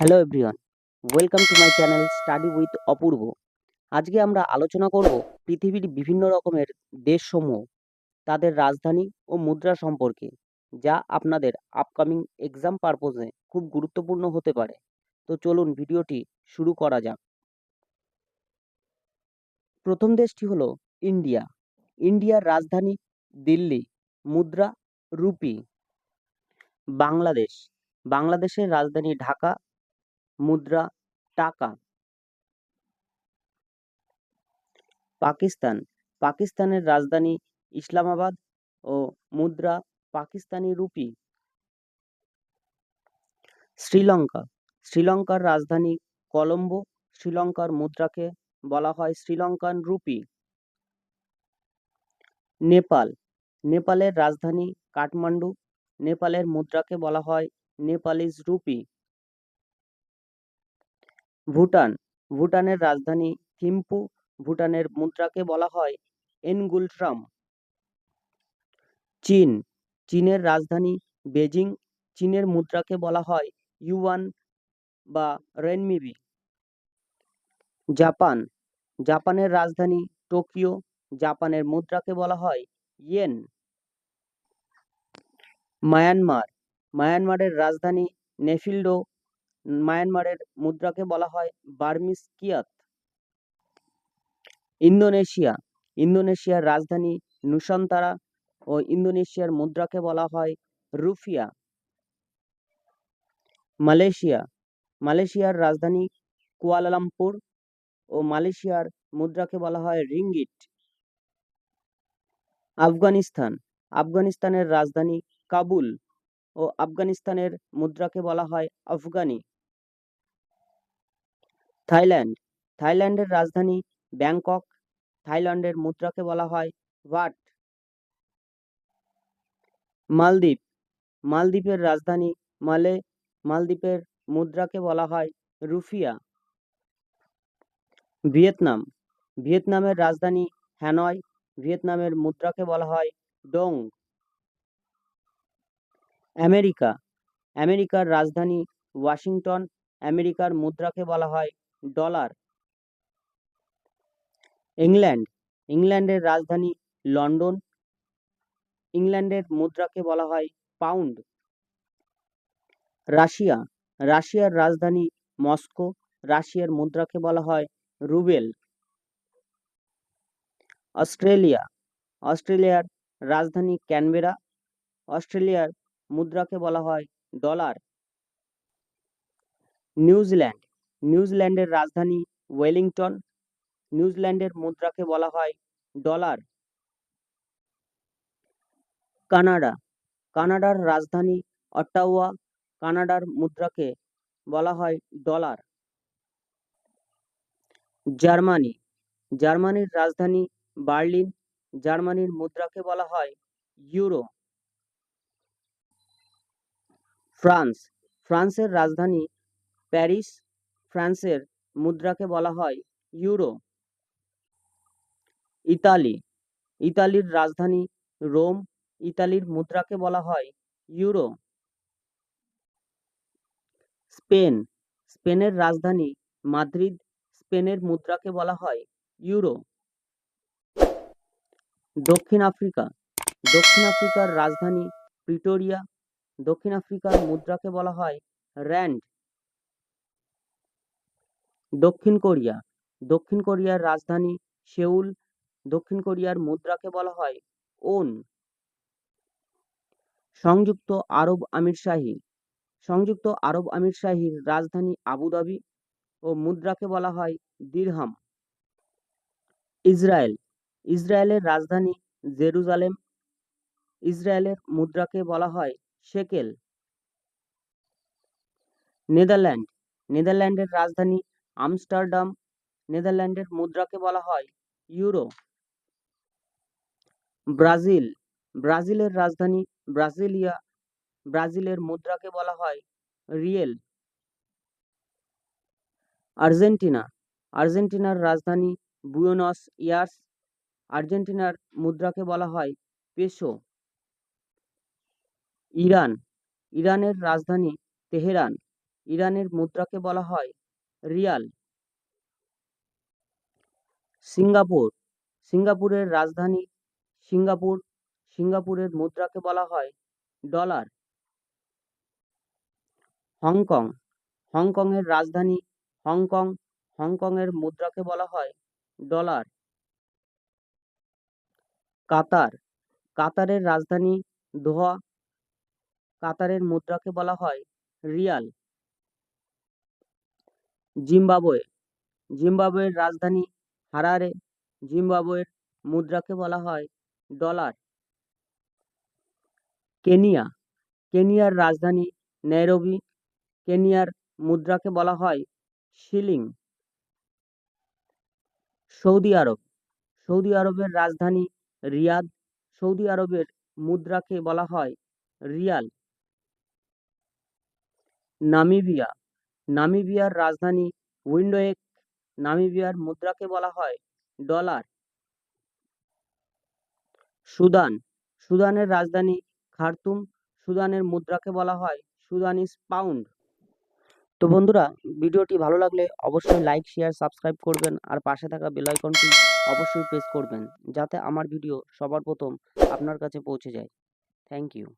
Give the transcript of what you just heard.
Hello everyone welcome to my channel study with Apurba আজকে আমরা আলোচনা করব পৃথিবীর বিভিন্ন রকমের দেশসমূহ, তাদের রাজধানী ও মুদ্রা সম্পর্কে, যা আপনাদের আপকামিং এক্সাম পারপোজে খুব গুরুত্বপূর্ণ হতে পারে। তো চলুন ভিডিওটি শুরু করা যাক। প্রথম দেশটি হলো ইন্ডিয়া। ইন্ডিয়ার রাজধানী দিল্লি, মুদ্রা রুপি। বাংলাদেশ। বাংলাদেশের রাজধানী ঢাকা মুদ্রা, টাকা। পাকিস্তান। পাকিস্তানের রাজধানী ইসলামাবাদ ও মুদ্রা পাকিস্তানি রুপি। শ্রীলঙ্কা। শ্রীলঙ্কার রাজধানী কলম্বো। শ্রীলঙ্কার মুদ্রাকে বলা হয় শ্রীলঙ্কান রুপি। নেপাল। নেপালের রাজধানী কাঠমান্ডু। নেপালের মুদ্রাকে বলা হয় নেপালিজ রুপি। ভুটান। ভুটানের রাজধানী থিম্পু, ভুটানের মুদ্রাকে বলা হয় এনগুলট্রাম। চীন। চীনের রাজধানী বেজিং, চীনের মুদ্রাকে বলা হয় ইউয়ান বা রেনমিবি। জাপান। জাপানের রাজধানী টোকিও, জাপানের মুদ্রাকে বলা হয় ইয়েন। মায়ানমার। মায়ানমারের রাজধানী নেফিল্ডো মায়ানমারের মুদ্রাকে বলা হয় বার্মিস কিয়াত ইন্দোনেশিয়া, ইন্দোনেশিয়ার রাজধানী নুসান্তারা ও ইন্দোনেশিয়ার মুদ্রাকে বলা হয় রুফিয়া। মালয়েশিয়া, মালয়েশিয়ার রাজধানী কুয়ালালামপুর ও মালয়েশিয়ার মুদ্রাকে বলা হয় রিঙ্গিট আফগানিস্তান, আফগানিস্তানের রাজধানী কাবুল ও আফগানিস্তানের মুদ্রাকে বলা হয় আফগানি। থাইল্যান্ড। থাইল্যান্ডের রাজধানী ব্যাংকক, থাইল্যান্ডের মুদ্রাকে বলা হয় ওয়াট মালদ্বীপ। মালদ্বীপের রাজধানী মালে, মালদ্বীপের মুদ্রাকে বলা হয় রুফিয়া। ভিয়েতনাম। ভিয়েতনামের রাজধানী হ্যানয়, ভিয়েতনামের মুদ্রাকে বলা হয় ডং। আমেরিকা। আমেরিকার রাজধানী ওয়াশিংটন, আমেরিকার মুদ্রাকে বলা হয় ডলার ইংল্যান্ড ইংল্যান্ডের রাজধানী লন্ডন। ইংল্যান্ডের মুদ্রাকে বলা হয় পাউন্ড রাশিয়া. রাশিয়ার রাজধানী মস্কো। রাশিয়ার মুদ্রাকে বলা হয় রুবেল। অস্ট্রেলিয়া। অস্ট্রেলিয়ার রাজধানী ক্যানবেরা। অস্ট্রেলিয়ার মুদ্রাকে বলা হয় ডলার নিউজিল্যান্ড। নিউজিল্যান্ডের রাজধানী ওয়েলিংটন, নিউজিল্যান্ডের মুদ্রাকে বলা হয় ডলার। কানাডা, কানাডার রাজধানী অট্টাওয়া, কানাডার মুদ্রাকে বলা হয় ডলার। জার্মানি, জার্মানির রাজধানী বার্লিন, জার্মানির মুদ্রাকে বলা হয় ইউরো। ফ্রান্স, ফ্রান্সের রাজধানী প্যারিস ফ্রান্সের মুদ্রাকে বলা হয় ইউরো। ইতালি, ইতালির রাজধানী রোম, ইতালির মুদ্রাকে বলা হয় ইউরো। স্পেন, স্পেনের রাজধানী মাদ্রিদ, স্পেনের মুদ্রাকে বলা হয় ইউরো। দক্ষিণ আফ্রিকা, দক্ষিণ আফ্রিকার রাজধানী প্রিটোরিয়া, দক্ষিণ আফ্রিকার মুদ্রাকে বলা হয় র্যান্ড। দক্ষিণ কোরিয়া। দক্ষিণ কোরিয়ার রাজধানী সেউল, দক্ষিণ কোরিয়ার মুদ্রাকে বলা হয় ওন। সংযুক্ত আরব আমিরশাহী সংযুক্ত আরব আমিরশাহীর রাজধানী আবুধাবি ও মুদ্রাকে বলা হয় দিরহাম। ইসরায়েল। ইসরায়েলের রাজধানী জেরুজালেম। ইসরায়েলের মুদ্রাকে বলা হয় শেকেল নেদারল্যান্ড। নেদারল্যান্ডের রাজধানী আমস্টারডাম, নেদারল্যান্ডের মুদ্রাকে বলা হয় ইউরো। ব্রাজিল, ব্রাজিলের রাজধানী ব্রাজিলিয়া, ব্রাজিলের মুদ্রাকে বলা হয় রিয়েল। আর্জেন্টিনা, আর্জেন্টিনার রাজধানী বুয়েনস ইয়ার্স, আর্জেন্টিনার মুদ্রাকে বলা হয় পেসো ইরান, ইরানের রাজধানী তেহরান, ইরানের মুদ্রাকে বলা হয় রিয়াল। সিঙ্গাপুর। সিঙ্গাপুরের রাজধানী সিঙ্গাপুর। সিঙ্গাপুরের মুদ্রাকে বলা হয় ডলার। হংকং। হংকংয়ের রাজধানী হংকং। হংকংয়ের মুদ্রাকে বলা হয় ডলার। কাতার। কাতারের রাজধানী দোহা। কাতারের মুদ্রাকে বলা হয় রিয়াল। জিম্বাবুয়ে। জিম্বাবুয়ের রাজধানী হারারে, জিম্বাবুয়ের মুদ্রাকে বলা হয় ডলার। কেনিয়া, কেনিয়ার রাজধানী নৈরোবি কেনিয়ার মুদ্রাকে বলা হয় শিলিং। সৌদি আরব, সৌদি আরবের রাজধানী রিয়াদ, সৌদি আরবের মুদ্রাকে বলা হয় রিয়াল। নামিবিয়া নামিবিয়ার রাজধানী উইন্ডোয়েক নামিবিয়ার মুদ্রাকে বলা হয় ডলার। সুদান, সুদানের রাজধানী খার্তুম, সুদানের মুদ্রাকে বলা হয় সুদানিস পাউন্ড। তো বন্ধুরা, ভিডিওটি ভালো লাগলে অবশ্যই লাইক, শেয়ার, সাবস্ক্রাইব করবেন আর পাশে থাকা বেল আইকনটি অবশ্যই প্রেস করবেন, যাতে আমার ভিডিও সবার প্রথম আপনার কাছে পৌঁছে যায়। Thank you.